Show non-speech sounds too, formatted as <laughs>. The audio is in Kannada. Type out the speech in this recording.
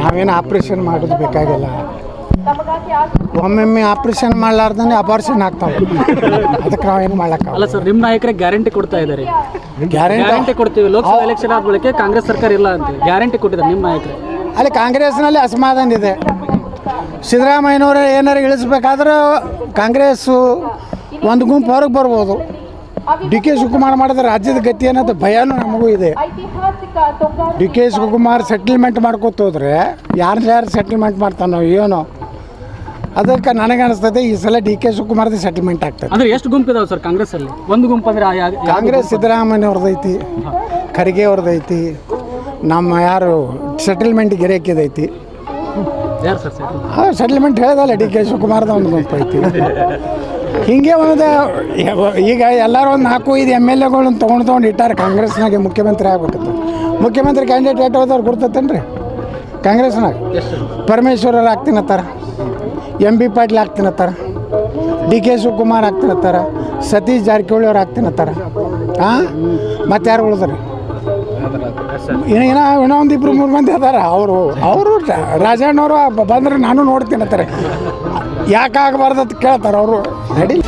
ನಾವೇನು ಆಪ್ರೇಷನ್ ಮಾಡೋದು ಬೇಕಾಗಿಲ್ಲ. ಒಮ್ಮೊಮ್ಮೆ ಆಪ್ರೇಷನ್ ಮಾಡ್ಲಾರ್ದೇ ಅಪಾರ್ಷನ್ ಆಗ್ತಾವೆ. ಅದಕ್ಕೆ ನಾವೇನು ಏನು ಅಲ್ಲ ಸರ್ ನಿಮ್ಮ ನಾಯಕರೇ ಗ್ಯಾರಂಟಿ ಕೊಡ್ತಾ ಇದ್ದಾರೆ. ಗ್ಯಾರಂಟಿ? ಗ್ಯಾರಂಟಿ ಕೊಡ್ತೀವಿ. ಲೋಕಸಭಾ ಎಲೆಕ್ಷನ್ ಆದ ಬಳಿಕ ಕಾಂಗ್ರೆಸ್ ಸರ್ಕಾರ ಇಲ್ಲ ಅಂತ ಗ್ಯಾರಂಟಿ ಕೊಟ್ಟಿದ್ದಾರೆ ನಿಮ್ಮ ನಾಯಕರು. ಅಲ್ಲಿ ಕಾಂಗ್ರೆಸ್ನಲ್ಲಿ ಅಸಮಾಧಾನ ಇದೆ. ಸಿದ್ದರಾಮಯ್ಯನವರು ಏನಾರು ಇಳಿಸ್ಬೇಕಾದ್ರೆ ಕಾಂಗ್ರೆಸ್ಸು ಒಂದು ಗುಂಪು ಹೊರಗೆ ಬರ್ಬೋದು. ಡಿ ಕೆ ಶಿವಕುಮಾರ್ ಮಾಡಿದ್ರೆ ರಾಜ್ಯದ ಗತಿ ಅನ್ನೋದು ಭಯನೂ ನಮಗೂ ಇದೆ. ಡಿ ಕೆ ಶಿವಕುಮಾರ್ ಸೆಟ್ಲ್ಮೆಂಟ್ ಮಾಡ್ಕೋತ ಹೋದ್ರೆ ಯಾರು ಯಾರು ಸೆಟ್ಲ್ಮೆಂಟ್ ಮಾಡ್ತಾನೋ ಏನೋ ಅದಕ್ಕೆ ನನಗೆ ಅನಿಸ್ತದೆ ಈ ಸಲ ಡಿ ಕೆ ಶಿವಕುಮಾರ್ದು ಸೆಟ್ಲ್ಮೆಂಟ್ ಆಗ್ತದೆ. ಅಂದ್ರೆ ಎಷ್ಟು ಗುಂಪು ಇದಾವೆ ಸರ್ ಕಾಂಗ್ರೆಸ್ ಅಲ್ಲಿ ಒಂದು ಗುಂಪು ಅಂದ್ರೆ ಕಾಂಗ್ರೆಸ್ ಸಿದ್ದರಾಮಯ್ಯವ್ರದ್ದು ಐತಿ ಖರ್ಗೆ ಅವ್ರದ್ದು ಐತಿ ನಮ್ಮ ಯಾರು ಸೆಟಲ್ಮೆಂಟ್ ಗಿರೇಕಿದೈತಿ. ಯಾರು ಸರ್ ಸರ್ ಹಾಂ ಸೆಟಲ್ಮೆಂಟ್ ಹೇಳ್ದಲ್ಲ ಡಿ ಕೆ ಶಿವಕುಮಾರ್ದ ಒಂದು ಗುಂಪು ಐತಿ <laughs> ಹಿಂಗೆ ಒಂದು ಈಗ ಎಲ್ಲರೂ ಒಂದು ನಾಲ್ಕು ಐದು ಎಂ ಎಲ್ ಎಗಳನ್ನ ತೊಗೊಂಡು ತೊಗೊಂಡು ಇಟ್ಟಾರೆ ಕಾಂಗ್ರೆಸ್ನಾಗೆ ಮುಖ್ಯಮಂತ್ರಿ ಆಗ್ಬೇಕಂತ. ಮುಖ್ಯಮಂತ್ರಿ ಕ್ಯಾಂಡಿಡೇಟ್ ಹೋದವ್ರು ಗುರ್ತತೇನು ರೀ ಕಾಂಗ್ರೆಸ್ನಾಗ? ಪರಮೇಶ್ವರರು ಆಗ್ತೀನತ್ತಾರ ಎಂ ಬಿ ಪಾಟೀಲ್ ಆಗ್ತೀನತ್ತಾರ, ಡಿ ಕೆ ಶಿವಕುಮಾರ್ ಆಗ್ತೀನತ್ತಾರ, ಸತೀಶ್ ಜಾರಕಿಹೊಳಿ ಅವ್ರು ಆಗ್ತೀನತ್ತಾರ. ಹಾಂ ಮತ್ತೆ ಯಾರು ಉಳಿದ್ರಿ? ಏನೋ ಇನ್ನೂ ಒಂದು ಮೂರು ಮಂದಿ ಅದಾರ. ಅವರು ಅವರು ರಾಜಣ್ಣವರು ಬಂದ್ರೆ ನಾನು ನೋಡ್ತೀನಿ ಅಂತಾರೆ. ಯಾಕಾಗಬಾರ್ದು ಅಂತ ಕೇಳ್ತಾರೆ ಅವರು. ನಡಿ